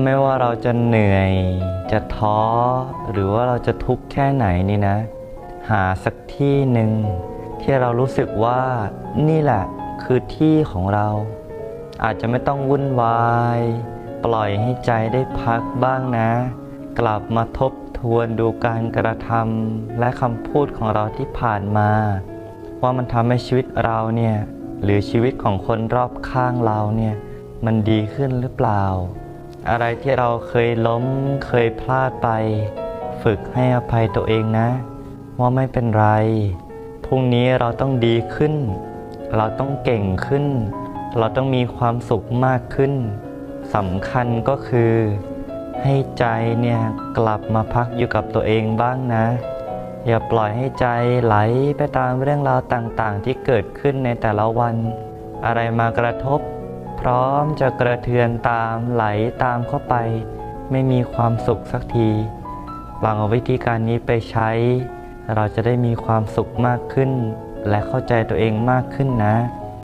ไม่ว่าเราจะเหนื่อยจะท้อ หรือว่าเราจะทุกข์แค่ไหนนี่นะ หาสักที่หนึ่งที่เรารู้สึกว่านี่แหละคือที่ของเรา อาจจะไม่ต้องวุ่นวาย ปล่อยให้ใจได้พักบ้างนะ กลับมาทบทวนดูการกระทำและคำพูดของเราที่ผ่านมา ว่ามันทำให้ชีวิตเราเนี่ยหรือชีวิตของคนรอบข้างเราเนี่ยมันดีขึ้นหรือเปล่า อะไรที่เราเคยล้มเคยพลาดไป ฝึกให้อภัยตัวเองนะ ว่าไม่เป็นไร พรุ่งนี้เราต้องดีขึ้น เราต้องเก่งขึ้น เราต้องมีความสุขมากขึ้นสำคัญก็คือ ให้ใจเนี่ยกลับมาพักอยู่กับตัวเองบ้างนะ อย่าปล่อยให้ใจไหลไปตามเรื่องราวต่างๆ ที่เกิดขึ้นในแต่ละวัน อะไรมากระทบ พร้อมจะกระเทือนตามไหลตามเข้าไป ไม่มีความสุขสักทีลองเอาวิธีการนี้ไปใช้ เราจะได้มีความสุขมากขึ้น และเข้าใจตัวเองมากขึ้นนะ